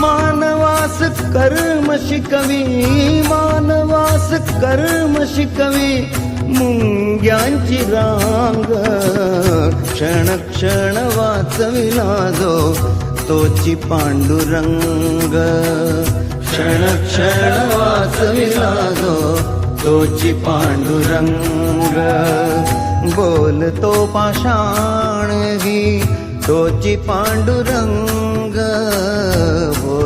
मानवास कर्म शिकवी मानवास कर्म शिकवी मुंग्यांची रांग क्षण क्षण वाचविला जो तोची पांडुरंग क्षण क्षण वाचविला जो तोची पांडुरंग बोलतो पाषाण ही तोची पांडुरंग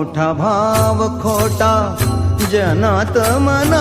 मोठा भाव खोटा जनात मना